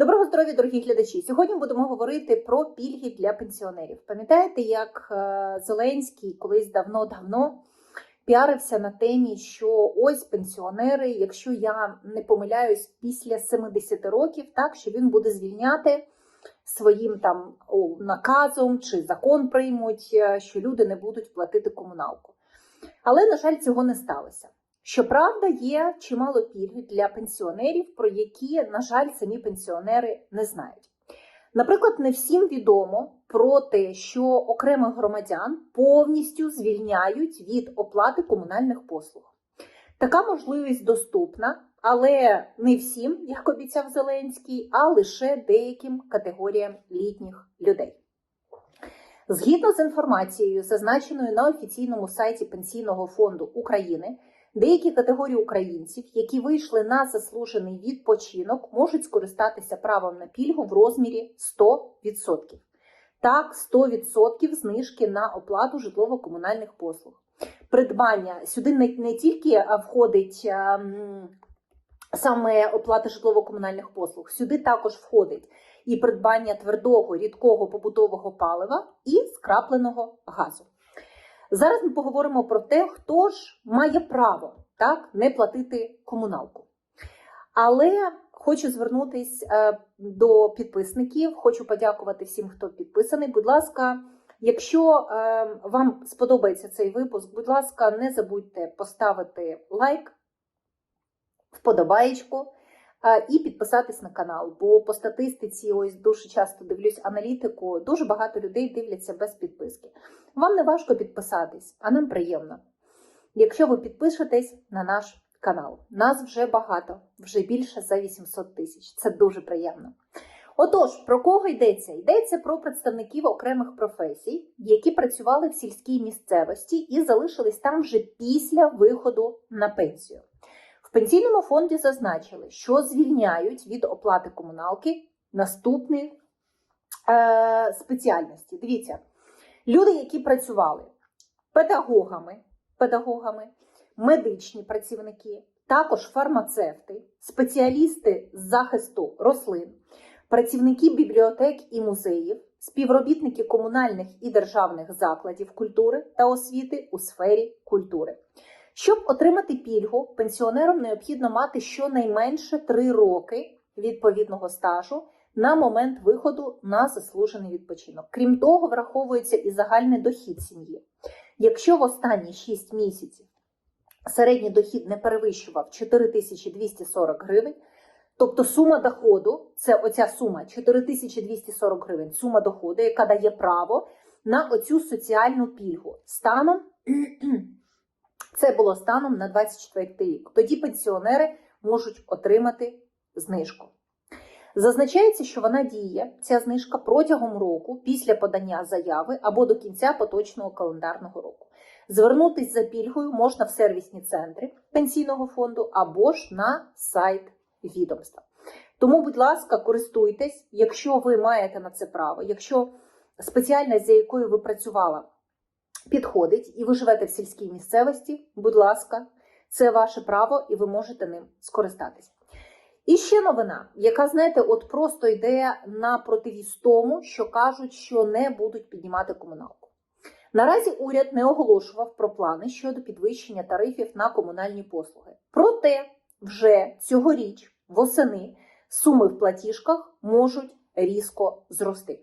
Доброго здоров'я, дорогі глядачі. Сьогодні будемо говорити про пільги для пенсіонерів. Пам'ятаєте, як е, Зеленський колись давно-давно піарився на темі, що ось пенсіонери, якщо я не помиляюсь, після 70 років, так що він буде звільняти своїм там наказом чи закон приймуть, е, що люди не будуть платити комуналку. Але, на жаль, цього не сталося. Щоправда, є чимало пільг для пенсіонерів, про які, на жаль, самі пенсіонери не знають. Наприклад, не всім відомо про те, що окремих громадян повністю звільняють від оплати комунальних послуг. Така можливість доступна, але не всім, як обіцяв Зеленський, а лише деяким категоріям літніх людей. Згідно з інформацією, зазначеною на офіційному сайті Пенсійного фонду України, деякі категорії українців, які вийшли на заслужений відпочинок, можуть скористатися правом на пільгу в розмірі 100%. Так, 100% знижки на оплату житлово-комунальних послуг. Придбання сюди не, не тільки входить а, м, саме оплата житлово-комунальних послуг, сюди також входить і придбання твердого рідкого побутового палива і скрапленого газу. Зараз ми поговоримо про те, хто ж має право так не платити комуналку. Але хочу звернутися до підписників, хочу подякувати всім, хто підписаний. Будь ласка, якщо е, вам сподобається цей випуск, будь ласка, не забудьте поставити лайк, вподобаєчку е, і підписатись на канал. Бо по статистиці, ось дуже часто дивлюсь аналітику, дуже багато людей дивляться без підписки. Вам не важко підписатись, а нам приємно. Якщо ви підпишетесь на наш канал, нас вже багато, вже більше за 800 тисяч. Це дуже приємно. Отож, про кого йдеться? Йдеться про представників окремих професій, які працювали в сільській місцевості і залишились там вже після виходу на пенсію. В пенсійному фонді зазначили, що звільняють від оплати комуналки наступні е, спеціальності. Дивіться, люди, які працювали педагогами, педагогами, медичні працівники, також фармацевти, спеціалісти з захисту рослин, працівники бібліотек і музеїв, співробітники комунальних і державних закладів культури та освіти у сфері культури. Щоб отримати пільгу, пенсіонерам необхідно мати щонайменше 3 роки відповідного стажу на момент виходу на заслужений відпочинок. Крім того, враховується і загальний дохід сім'ї. Якщо в останні 6 місяців середній дохід не перевищував 4240 гривень, тобто сума доходу, це оця сума 4240 гривень, сума доходу, яка дає право на оцю соціальну пільгу. Станом це було станом на 24 рік. Тоді пенсіонери можуть отримати знижку. Зазначається, що вона діє, ця знижка протягом року після подання заяви або до кінця поточного календарного року. Звернутись за пільгою можна в сервісні центри пенсійного фонду або ж на сайт відомства. Тому, будь ласка, користуйтесь, якщо ви маєте на це право, якщо спеціальність, за якою ви працювала, підходить і ви живете в сільській місцевості, будь ласка, це ваше право і ви можете ним скористатись. І ще новина, яка, знаєте, от просто йде на противіз тому, що кажуть, що не будуть піднімати комуналку. Наразі уряд не оголошував про плани щодо підвищення тарифів на комунальні послуги. Проте вже цьогоріч восени суми в платіжках можуть різко зрости.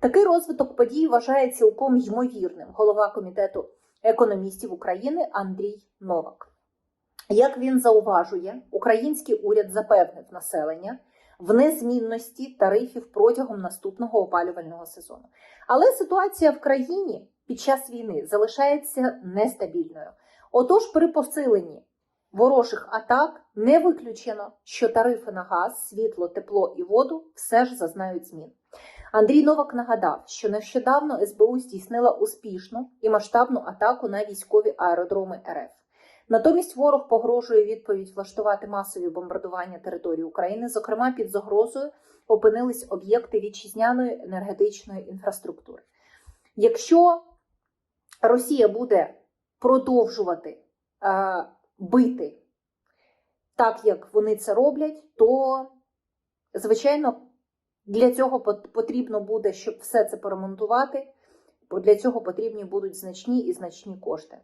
Такий розвиток подій вважає цілком ймовірним голова комітету економістів України Андрій Новак. Як він зауважує, український уряд запевнив населення в незмінності тарифів протягом наступного опалювального сезону. Але ситуація в країні під час війни залишається нестабільною. Отож, при посиленні ворожих атак не виключено, що тарифи на газ, світло, тепло і воду все ж зазнають змін. Андрій Новак нагадав, що нещодавно СБУ здійснила успішну і масштабну атаку на військові аеродроми РФ. Натомість ворог погрожує відповідь влаштувати масові бомбардування території України. Зокрема, під загрозою опинились об'єкти вітчизняної енергетичної інфраструктури. Якщо Росія буде продовжувати е, бити так, як вони це роблять, то, звичайно, Для цього потрібно буде, щоб все це поремонтувати, для цього потрібні будуть значні і значні кошти.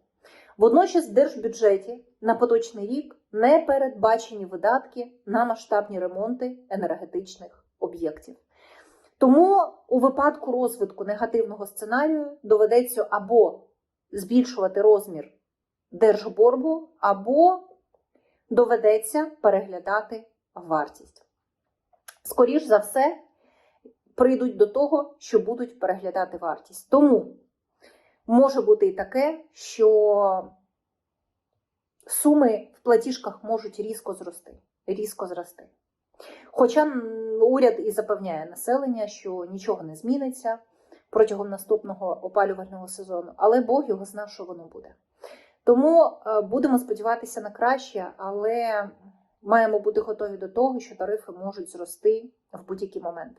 Водночас в держбюджеті на поточний рік не передбачені видатки на масштабні ремонти енергетичних об'єктів. Тому у випадку розвитку негативного сценарію доведеться або збільшувати розмір держборгу, або доведеться переглядати вартість. Скоріш за все, прийдуть до того, що будуть переглядати вартість. Тому може бути і таке, що суми в платіжках можуть різко зрости. Різко зрости. Хоча уряд і запевняє населення, що нічого не зміниться протягом наступного опалювального сезону, але Бог його знає, що воно буде. Тому е, будемо сподіватися на краще, але маємо бути готові до того, що тарифи можуть зрости в будь-який момент.